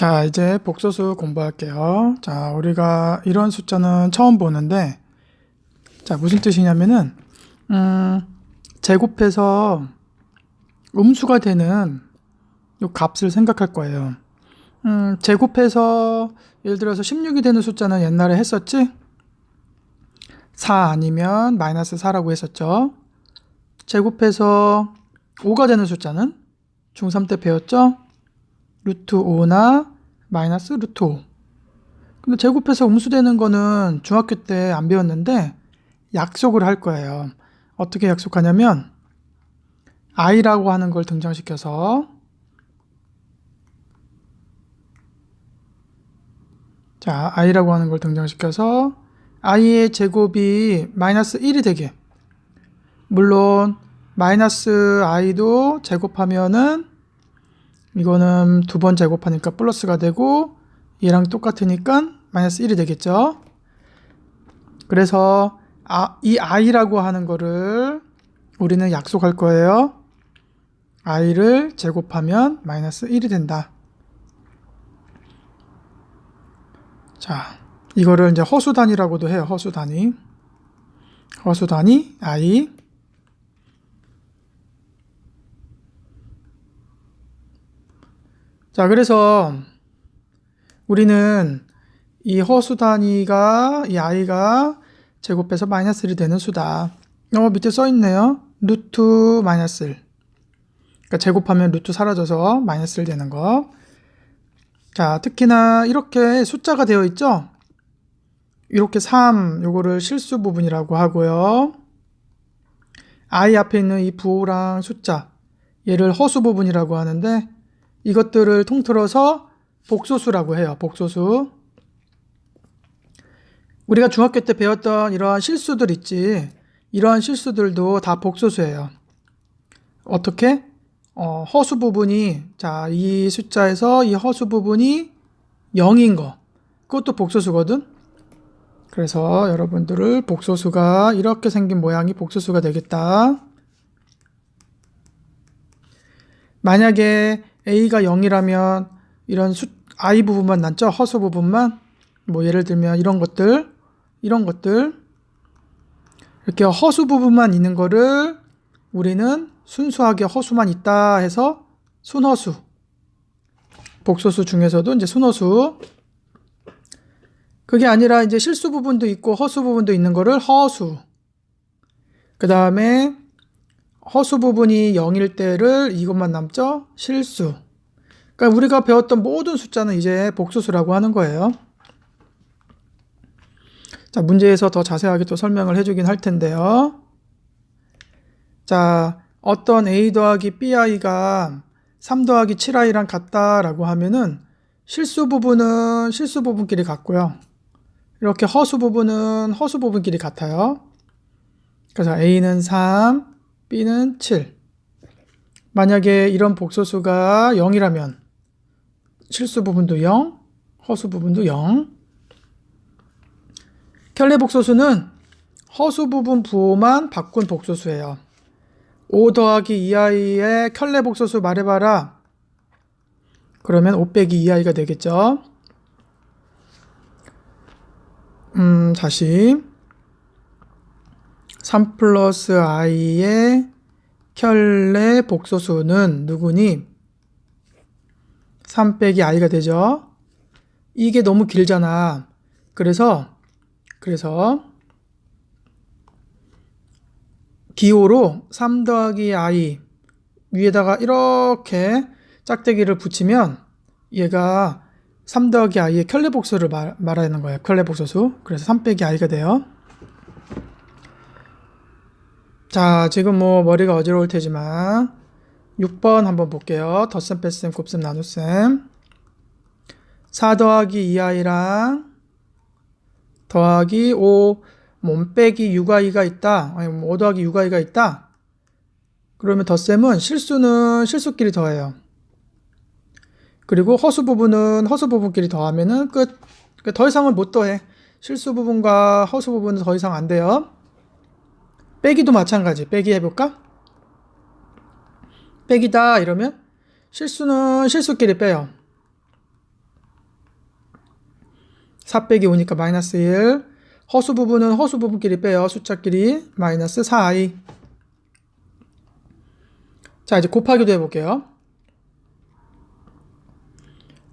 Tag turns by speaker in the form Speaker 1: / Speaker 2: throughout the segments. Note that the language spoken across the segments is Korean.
Speaker 1: 자, 이제 복소수 공부할게요. 자, 우리가 이런 숫자는 처음 보는데, 자, 무슨 뜻이냐면은, 음, 제곱해서 음수가 되는 요 값을 생각할 거예요. 음, 제곱해서 예를 들어서 16이 되는 숫자는 옛날에 했었지? 4 아니면 마이너스 4라고 했었죠. 제곱해서 5가 되는 숫자는 중3 때 배웠죠? 루트 5나 마이너스 루트 5. 근데 제곱해서 음수되는 거는 중학교 때 안 배웠는데 약속을 할 거예요. 어떻게 약속하냐면 i라고 하는 걸 등장시켜서 자, i라고 하는 걸 등장시켜서 i의 제곱이 마이너스 1이 되게 물론 마이너스 i도 제곱하면은 이거는 두 번 제곱하니까 플러스가 되고 얘랑 똑같으니까 마이너스 1이 되겠죠. 그래서 아, 이 i라고 하는 거를 우리는 약속할 거예요. i를 제곱하면 마이너스 1이 된다. 자, 이거를 이제 허수 단위라고도 해요. 허수 단위. 허수 단위 i 자, 그래서 우리는 이 허수 단위가 이 i가 제곱해서 마이너스 1이 되는 수다. 어, 밑에 써 있네요. 루트 마이너스 1. 그러니까 제곱하면 루트 사라져서 마이너스 1 되는 거. 자, 특히나 이렇게 숫자가 되어 있죠? 이렇게 3, 요거를 실수 부분이라고 하고요. i 앞에 있는 이 부호랑 숫자, 얘를 허수 부분이라고 하는데 이것들을 통틀어서 복소수라고 해요. 복소수. 우리가 중학교 때 배웠던 이러한 실수들 있지. 이러한 실수들도 다 복소수예요. 어떻게? 어, 허수 부분이 자, 이 숫자에서 이 허수 부분이 0인 거. 그것도 복소수거든. 그래서 여러분들을 복소수가 이렇게 생긴 모양이 복소수가 되겠다. 만약에 a가 0이라면 이런 수, i 부분만 남죠. 허수 부분만. 뭐 예를 들면 이런 것들, 이런 것들. 이렇게 허수 부분만 있는 거를 우리는 순수하게 허수만 있다 해서 순허수. 복소수 중에서도 이제 순허수. 그게 아니라 이제 실수 부분도 있고 허수 부분도 있는 거를 허수. 그 다음에 허수 부분이 0일 때를 이것만 남죠? 실수. 그러니까 우리가 배웠던 모든 숫자는 이제 복수수라고 하는 거예요. 자, 문제에서 더 자세하게 또 설명을 해주긴 할 텐데요. 자, 어떤 a 더하기 bi가 3 더하기 7i랑 같다라고 하면은 실수 부분은 실수 부분끼리 같고요. 이렇게 허수 부분은 허수 부분끼리 같아요. 그래서 a는 3, b는 7. 만약에 이런 복소수가 0이라면 실수 부분도 0, 허수 부분도 0. 켤레 복소수는 허수 부분 부호만 바꾼 복소수예요. 5 더하기 2i의 켤레 복소수 말해봐라. 그러면 5 빼기 2i가 되겠죠. 음, 다시. 3 플러스 i의 켤레 복소수는 누구니? 3 빼기 i가 되죠. 이게 너무 길잖아. 그래서 그래서 기호로 3 더하기 i 위에다가 이렇게 짝대기를 붙이면 얘가 3 더하기 i의 켤레 복소를 말, 말하는 거예요. 켤레 복소수. 그래서 3 빼기 i가 돼요. 자, 지금 뭐 머리가 어지러울 테지만 6번 한번 볼게요. 덧셈, 뺄셈, 곱셈, 나눗셈. 4 더하기 2i랑 더하기 5, 몸 빼기 6i가 있다. 아니, 5 더하기 6i가 있다. 그러면 덧셈은 실수는 실수끼리 더해요. 그리고 허수 부분은 허수 부분끼리 더하면은 끝. 그러니까 더 이상은 못 더해. 실수 부분과 허수 부분은 더 이상 안 돼요. 빼기도 마찬가지. 빼기 해볼까? 빼기다 이러면 실수는 실수끼리 빼요. 4 빼기 5니까 마이너스 1. 허수 부분은 허수 부분끼리 빼요. 숫자끼리 마이너스 4i. 자, 이제 곱하기도 해볼게요.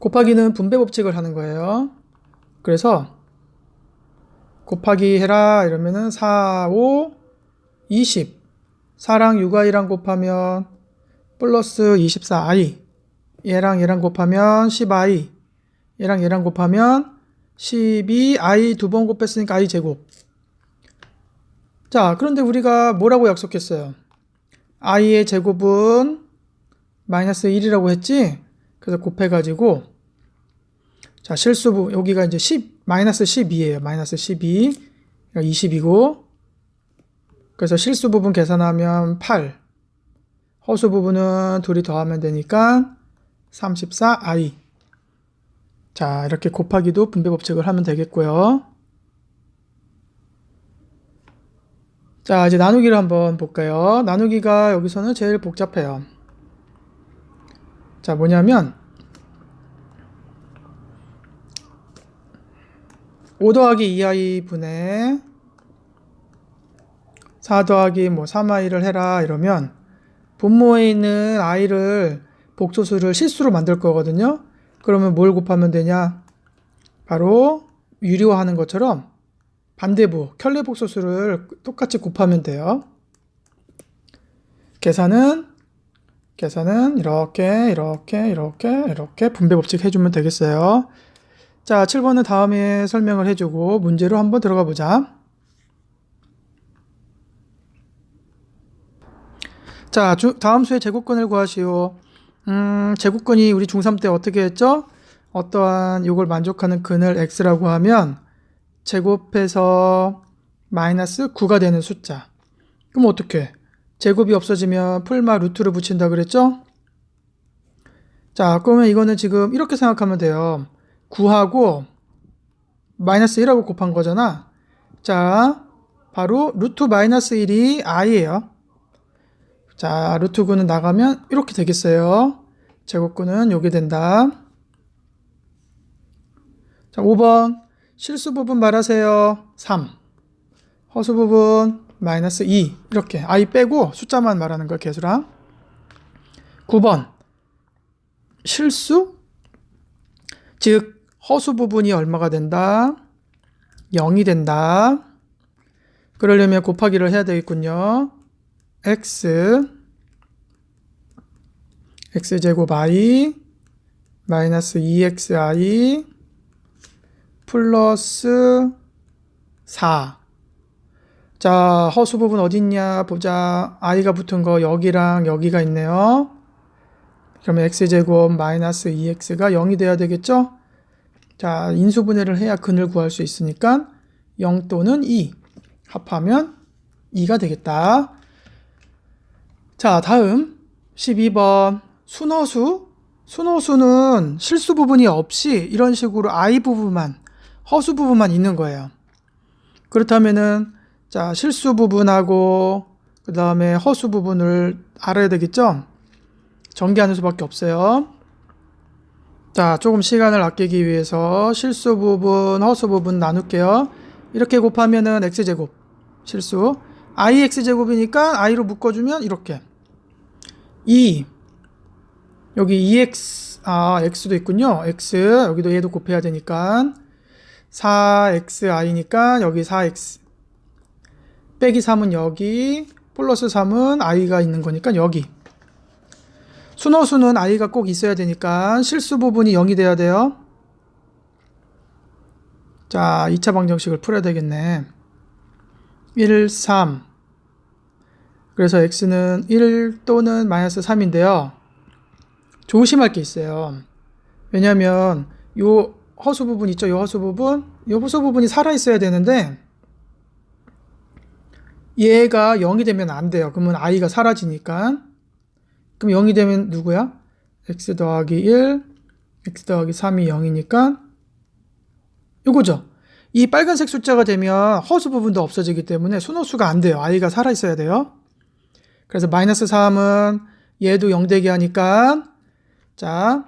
Speaker 1: 곱하기는 분배 법칙을 하는 거예요. 그래서 곱하기 해라 이러면은 4, 5, 20. 4랑 6i랑 곱하면 플러스 24i. 얘랑 얘랑 곱하면 10i. 얘랑 얘랑 곱하면 12i 두 번 곱했으니까 i 제곱. 자, 그런데 우리가 뭐라고 약속했어요? i의 제곱은 마이너스 1이라고 했지? 그래서 곱해가지고 자 실수부 여기가 이제 10 마이너스 12예요. 마이너스 12 그러니까 20이고 그래서 실수 부분 계산하면 8 허수 부분은 둘이 더하면 되니까 34i 자 이렇게 곱하기도 분배 법칙을 하면 되겠고요. 자 이제 나누기를 한번 볼까요? 나누기가 여기서는 제일 복잡해요. 자 뭐냐면 5 더하기 2i 분의 4 더하기 뭐 3i를 해라 이러면 분모에 있는 i를 복소수를 실수로 만들 거거든요. 그러면 뭘 곱하면 되냐? 바로 유리화하는 것처럼 반대부 켤레 복소수를 똑같이 곱하면 돼요. 계산은 계산은 이렇게 이렇게 이렇게 이렇게 분배 법칙 해주면 되겠어요. 자, 7번은 다음에 설명을 해주고 문제로 한번 들어가 보자. 자, 주, 다음 수의 제곱근을 구하시오. 음, 제곱근이 우리 중3 때 어떻게 했죠? 어떠한 요걸 만족하는 근을 x라고 하면 제곱해서 마이너스 9가 되는 숫자. 그럼 어떻게? 제곱이 없어지면 풀마 루트를 붙인다 그랬죠? 자, 그러면 이거는 지금 이렇게 생각하면 돼요. 9하고 마이너스 1하고 곱한 거잖아. 자, 바로 루트 마이너스 1이 i예요. 자, 루트 9는 나가면 이렇게 되겠어요. 제곱구는 요게 된다. 자, 5번. 실수 부분 말하세요. 3. 허수 부분 마이너스 2. 이렇게 i 빼고 숫자만 말하는 걸 개수랑. 9번. 실수? 즉 허수 부분이 얼마가 된다? 0이 된다. 그러려면 곱하기를 해야 되겠군요. X x제곱 i 마이너스 2xi 플러스 4. 자, 허수 부분 어딨냐 보자. i가 붙은 거 여기랑 여기가 있네요. 그러면 x제곱 마이너스 2x가 0이 돼야 되겠죠? 자, 인수분해를 해야 근을 구할 수 있으니까 0 또는 2 합하면 2가 되겠다. 자, 다음 12번 순허수. 순허수는 실수 부분이 없이 이런 식으로 i 부분만 허수 부분만 있는 거예요. 그렇다면은 자, 실수 부분하고 그 다음에 허수 부분을 알아야 되겠죠? 전개하는 수밖에 없어요. 자, 조금 시간을 아끼기 위해서 실수 부분, 허수 부분 나눌게요. 이렇게 곱하면은 x제곱 실수 ix제곱이니까 i로 묶어주면 이렇게 2 여기 2x 아 x도 있군요. x 여기도 얘도 곱해야 되니까 4xi니까 여기 4x 빼기 3은 여기 플러스 3은 i가 있는 거니까 여기. 순호수는 i가 꼭 있어야 되니까 실수 부분이 0이 돼야 돼요. 자 2차 방정식을 풀어야 되겠네. 1, 3 그래서 x는 1 또는 마이너스 3인데요. 조심할 게 있어요. 왜냐하면 요 허수 부분 있죠? 요 허수 부분? 요 허수 부분이 살아 있어야 되는데 얘가 0이 되면 안 돼요. 그러면 i가 사라지니까. 그럼 0이 되면 누구야? x 더하기 1 x 더하기 3이 0이니까 요거죠. 이 빨간색 숫자가 되면 허수 부분도 없어지기 때문에 순호수가 안 돼요. i가 살아 있어야 돼요 그래서 마이너스 3은 얘도 0 되게 하니까 자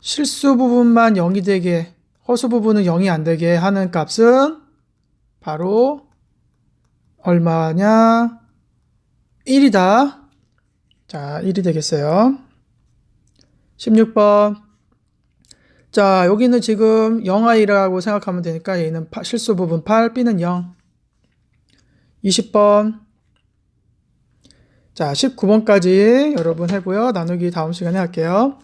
Speaker 1: 실수 부분만 0이 되게 허수 부분은 0이 안 되게 하는 값은 바로 얼마냐? 1이다. 자, 1이 되겠어요. 16번. 자, 여기는 지금 0i라고 생각하면 되니까 얘는 파- 실수 부분 8, b는 0. 20번. 자, 19번까지 여러분 해고요. 나누기 다음 시간에 할게요.